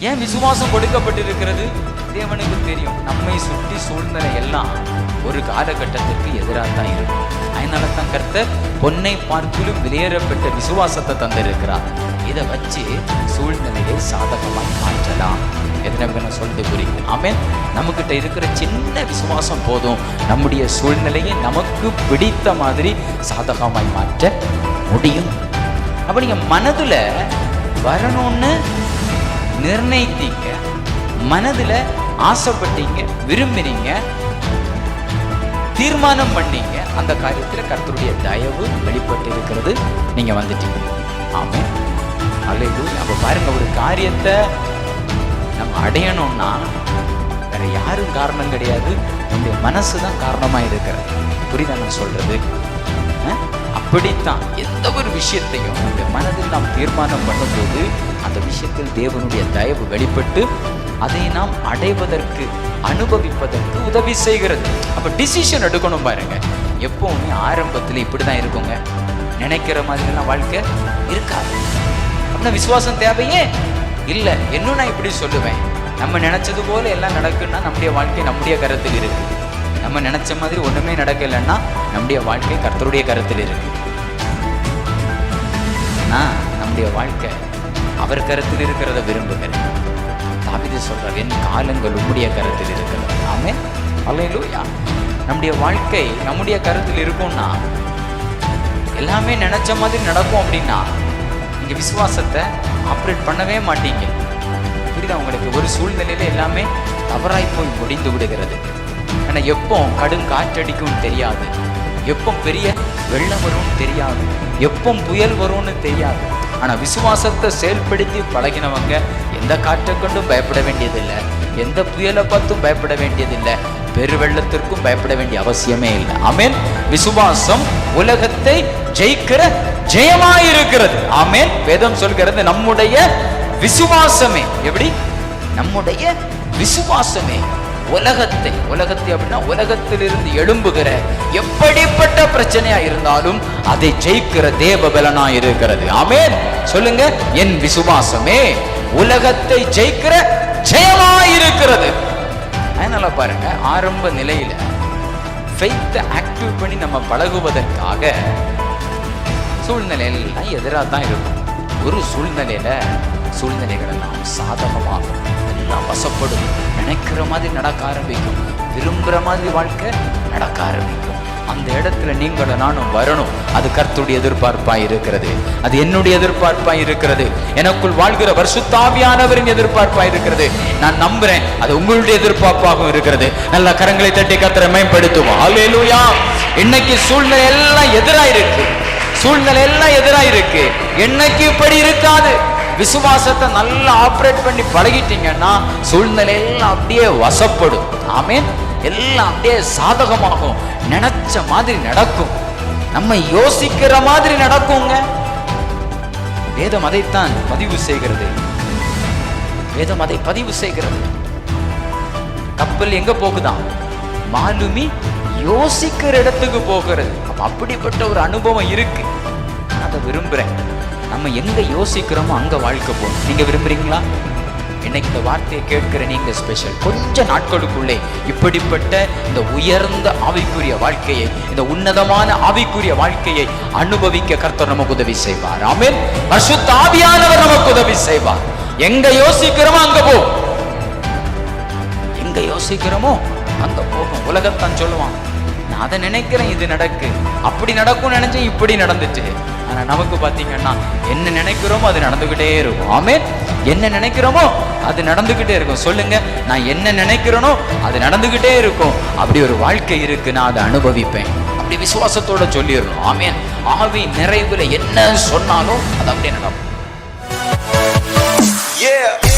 ஏன் விசுவாசம் கொடுக்கப்பட்டிருக்கிறது? தேவனுக்கு தெரியும். நம்மை சுற்றி சூழ்நிலை எல்லாம் ஒரு காலகட்டத்திற்கு எதிராக தான் இருக்கும். அதனால தான் கர்த்தர் பொன்னை பார்க்கிலும் வெளியேறப்பட்ட விசுவாசத்தை தந்திருக்கிறார். இதை வச்சு சூழ்நிலையை சாதகமாய் மாற்றலாம். எத்தனை நான் சொல்லிட்டு புரியுது? ஆமேன். நம்மக்கிட்ட இருக்கிற சின்ன விசுவாசம் போதும். நம்முடைய சூழ்நிலையை நமக்கு பிடித்த மாதிரி சாதகமாய் மாற்ற முடியும். அப்ப நீங்க மனதுல வரணும்னு நிர்ணயித்தீங்க. மனதுல ஆசைப்பட்டீங்க விரும்பினீங்க தீர்மானம் பண்ணீங்க. அந்த காரியத்துல கர்த்தருடைய தயவு வெளிப்பட்டு இருக்கிறது. நீங்க வந்துட்டீங்க. ஆமே அல்லது அப்ப பாருங்க ஒரு காரியத்தை நம்ம அடையணும்னா வேற யாரும் காரணம் கிடையாது. நம்முடைய மனசு தான் காரணமா இருக்கிறது. புரியுதா நான் சொல்றது? அஹ்? அப்படித்தான். எந்த ஒரு விஷயத்தையும் நம்முடைய மனதில் நாம் தீர்மானம் பண்ணும்போது அந்த விஷயத்தில் தேவனுடைய தயவு வெளிப்பட்டு அதை நாம் அடைவதற்கு அனுபவிப்பதற்கு உதவி செய்கிறது. அப்போ டிசிஷன் எடுக்கணும் பாருங்க. எப்பவுமே ஆரம்பத்தில் இப்படிதான் இருக்குங்க. நினைக்கிற மாதிரிலாம் வாழ்க்கை இருக்காது. அப்படின்னா விசுவாசம் தேவையே? இல்லை இன்னும் நான் இப்படி சொல்லுவேன். நம்ம நினைச்சது போல எல்லாம் நடக்குன்னா நம்முடைய வாழ்க்கை நம்முடைய கருத்தில் இருக்கு. நம்ம நினைச்ச மாதிரி ஒண்ணுமே நடக்கலைன்னா நம்முடைய வாழ்க்கை கர்த்தருடைய கருத்தில் இருக்கு. நான் நம்முடைய வாழ்க்கை அவர் கருத்தில் இருக்கிறத விரும்புகிறேன். தாவிது சொல்கிறார் என் காலங்கள் உம்முடைய கருத்தில் இருக்கிறது. ஆமே அல்லையிலூயா நம்முடைய வாழ்க்கை நம்முடைய கருத்தில் இருக்கும்னா எல்லாமே நினைச்ச மாதிரி நடக்கும் அப்படின்னா நீங்க விசுவாசத்தை ஆப்ரேட் பண்ணவே மாட்டீங்க. புரியுதா உங்களுக்கு? ஒரு சூழ்நிலையில எல்லாமே தவறாய் போய் முடிந்து விடுகிறது. ஆனா எப்போ கடும் காற்றடிக்கும் தெரியாது. எப்போ பெரிய வெள்ளம் வரும்னு தெரியாது. எப்போ புயல் வரும்னு தெரியாது. ஆனா விசுவாசத்தை செயல்படுத்தி பழகினவங்க எந்த காற்றை கொண்டும் பயப்பட வேண்டியதில்லை. எந்த புயலை பார்த்தும் பயப்பட வேண்டியதில்லை. பெருவெள்ளத்திற்கும் பயப்பட வேண்டிய அவசியமே இல்லை. அமேன் விசுவாசம் உலகத்தை ஜெயிக்கிற ஜெயமாயிருக்கிறது. ஆமென். வேதம் சொல்கிறது நம்முடைய விசுவாசமே. எப்படி? நம்முடைய விசுவாசமே. உலகத்தை உலகத்தை அப்படின்னா உலகத்திலிருந்து எழும்புகிற எப்படிப்பட்ட பிரச்சனையா இருந்தாலும் அதை ஜெயிக்கிற தேவ பலனா இருக்கிறது. ஆமென். சொல்லுங்க என் விசுவாசமே உலகத்தை ஜெயிக்கிற ஜெயமாயிருக்கிறது அதனால பாருங்க ஆரம்ப நிலையில ஃபெய்த்தை ஆக்டிவ் பண்ணி நம்ம பழகுவதற்காக சூழ்நிலையெல்லாம் எதிராக தான் இருக்கும். ஒரு சூழ்நிலையில சூழ்நிலைகள் எல்லாம் சாதகமாக எல்லாம் ஏற்படும் நினைக்கிற மாதிரி நடக்க ஆரம்பிக்கும். விரும்புகிற மாதிரி வாழ்க்கை நடக்க ஆரம்பிக்கும். அந்த இடத்துல நீங்களும் நானும் வரணும். அது கர்த்துடைய எதிர்பார்ப்பாய் இருக்கிறது. அது என்னுடைய எதிர்பார்ப்பாய் இருக்கிறது. எனக்குள் வாழ்கிற வருஷத்தாவியானவரின் எதிர்பார்ப்பாய் இருக்கிறது. நான் நம்புறேன் அது உங்களுடைய எதிர்பார்ப்பாகவும் இருக்கிறது. நல்ல கரங்களை தட்டி கத்திர மேம்படுத்துவோம். அல்லேலூயா இன்னைக்கு சூழ்நிலை எல்லாம் எதிரா இருக்கு சூழ்நிலை எல்லாம் எதிரா இருக்கு என்னைக்கு இப்படி இருக்காது? விசுவாசத்தை நல்லா ஆப்ரேட் பண்ணி பழகிட்டீங்கன்னா சூழ்நிலை எல்லாம் அப்படியே வசப்படும். ஆமென் எல்லாம் அப்படியே சாதகமாகும். நினைச்ச மாதிரி நடக்கும். நம்ம யோசிக்கிற மாதிரி நடக்குங்க. வேதம் அதைத்தான் பதிவு செய்கிறது. வேதம் அதை பதிவு செய்கிறது. கப்பல் எங்க போகுதாம் மாலுமி யோசிக்கிற இடத்துக்கு போகிறது. அப்ப அப்படிப்பட்ட ஒரு அனுபவம் இருக்கு. நான் அதை விரும்புறேன். நம்ம எங்க யோசிக்கிறோமோ அங்க வாழ்க்கை போகணும் நீங்க விரும்புறீங்களா? இன்னைக்கு இந்த வார்த்தையை கேட்கிற நீங்க ஸ்பெஷல் கொஞ்ச நாட்களுக்குள்ளே இப்படிப்பட்ட இந்த உயர்ந்த ஆவிக்குரிய வாழ்க்கையை இந்த உன்னதமான ஆவிக்குரிய வாழ்க்கையை அனுபவிக்க கர்த்தர் நமக்கு உதவி செய்வார். ஆமென். பரிசுத்த ஆவியானவர் நமக்கு உதவி செய்வார். எங்க யோசிக்கிறோமோ அங்க போ. எங்க யோசிக்கிறோமோ அங்க போகும். உலகத்தான் சொல்லுவான் நான் அதை நினைக்கிறேன் இது நடக்கு. அப்படி நடக்கும் நினைச்சேன் இப்படி நடந்துச்சு. ஆனால் நமக்கு பார்த்தீங்கன்னா என்ன நினைக்கிறோமோ அது நடந்துக்கிட்டே இருக்கும். ஆமே என்ன நினைக்கிறோமோ அது நடந்துக்கிட்டே இருக்கும். சொல்லுங்க நான் என்ன நினைக்கிறேனோ அது நடந்துக்கிட்டே இருக்கும். அப்படி ஒரு வாழ்க்கை இருக்கு நான் அதை அனுபவிப்பேன். அப்படி விசுவாசத்தோட சொல்லிடணும். ஆமேன்? ஆவி நிறைவுல என்ன சொன்னாலும் அது அப்படியே நடக்கும். Yeah.